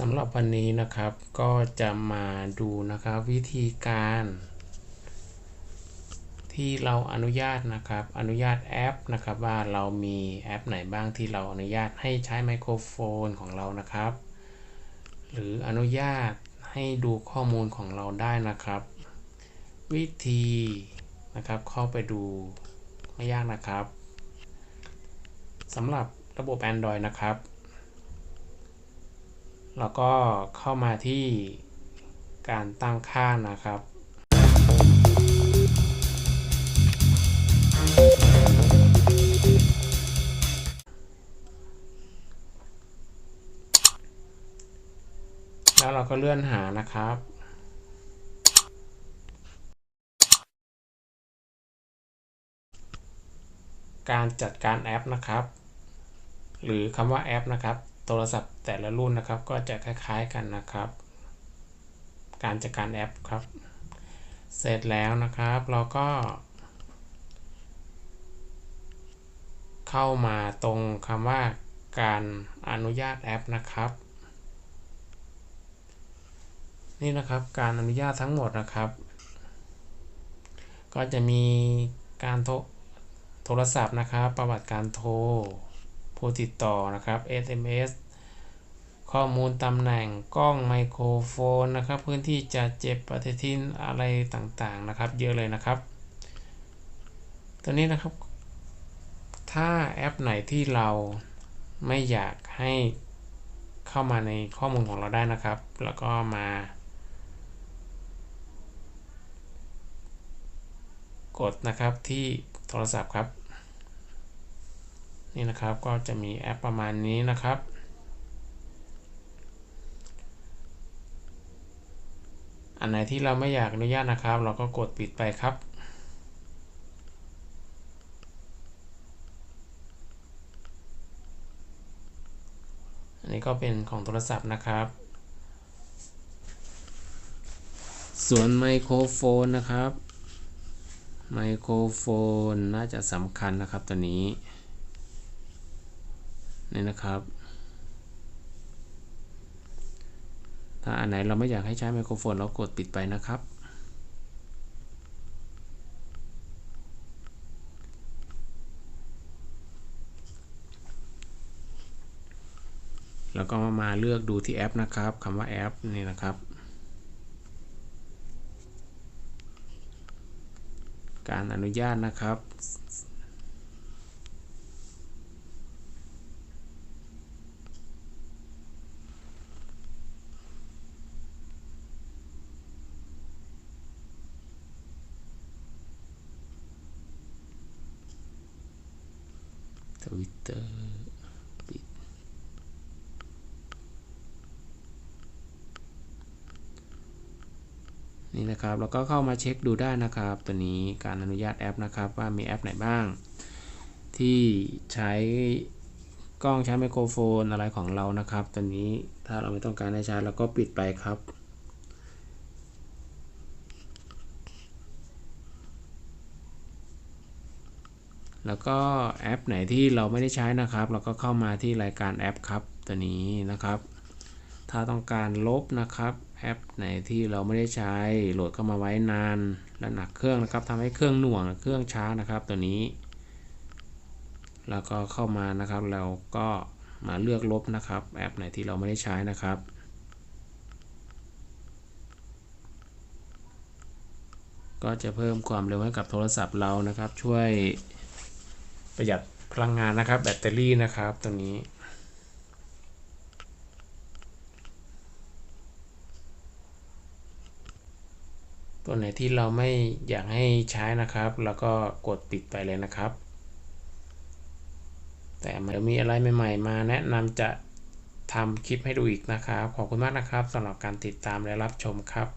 สำหรับวันนี้นะครับก็จะมาดูนะครับวิธีการ ที่เราอนุญาตนะครับ อนุญาตแอปนะครับว่าเรามีแอปไหนบ้างที่เราอนุญาตให้ใช้ไมโครโฟนของเรานะครับ หรืออนุญาตให้ดูข้อมูลของเราได้นะครับ วิธีนะครับเข้าไปดูไม่ยากนะครับสำหรับระบบ Android นะครับ แล้วก็เข้ามาที่การตั้งค่านะครับ แล้วเราก็เลื่อนหานะครับการจัดการแอปนะครับ หรือคำว่าแอปนะครับ โทรศัพท์แต่ละรุ่นนะครับ ก็จะคล้ายๆกันนะครับ การจัดการแอปครับ เสร็จแล้วนะครับเราก็ เข้ามาตรงคำว่าการอนุญาตแอปนะครับ นี่นะครับการอนุญาตทั้งหมดนะครับ ก็จะมีการโทรโทรศัพท์นะครับ ประวัติการโทร ผู้ติดต่อนะครับ SMS ข้อมูลตำแหน่งกล้องไมโครโฟนนะครับ พื้นที่จะเจ็บปฏิทินอะไรต่างๆนะครับ เยอะเลยนะครับ ตัวนี้นะครับ ถ้าแอปไหนที่เราไม่อยากให้เข้ามาในข้อมูลของเราได้นะครับ แล้วก็มา กดนะครับที่โทรศัพท์ครับ นี่นะครับก็จะมีแอปประมาณนี้นะครับ อันไหนที่เราไม่อยากอนุญาตนะครับ เราก็กดปิดไปครับอันนี้ก็เป็นของโทรศัพท์นะครับ ส่วนไมโครโฟนนะครับ ไมโครโฟนน่าจะสำคัญนะครับตัวนี้ นี่นะครับ ถ้าอันไหนเราไม่อยากให้ใช้ไมโครโฟนเรากดปิดไปนะครับ แล้วก็มาเลือกดูที่แอปนะครับคำว่าแอปนี่นะครับการอนุญาตนะครับ ทวิตเตอร์ปิด นี่นะครับเราก็เข้ามาเช็คดูได้นะครับ ตัวนี้การอนุญาตแอปนะครับ ว่ามีแอปไหนบ้าง ที่ใช้กล้องใช้ไมโครโฟนอะไรของเรานะครับ ตัวนี้ถ้าเราไม่ต้องการให้ใช้เราก็ปิดไปครับ แล้วก็แอปไหนที่เราไม่ได้ใช้นะครับ เราก็เข้ามาที่รายการแอปครับตัวนี้นะครับ ถ้าต้องการลบนะครับแอปไหนที่เราไม่ได้ใช้โหลดเข้ามาไว้นานและหนักเครื่องนะครับทำให้เครื่องหน่วงเครื่องช้านะครับตัวนี้ แล้วก็เข้ามานะครับเราก็มาเลือกลบนะครับ แอปไหนที่เราไม่ได้ใช้นะครับก็จะเพิ่มความเร็วให้กับโทรศัพท์เรานะครับ ช่วย ประหยัดพลังงานนะครับ แบตเตอรี่นะครับตัวนี้ ตัวไหนที่เราไม่อยากให้ใช้นะครับ แล้วก็กดปิดไปเลยนะครับ แต่เดี๋ยวมีอะไรใหม่ๆมาแนะนำจะทำคลิปให้ดูอีกนะครับ ขอบคุณมากนะครับสำหรับการติดตามและรับชมครับ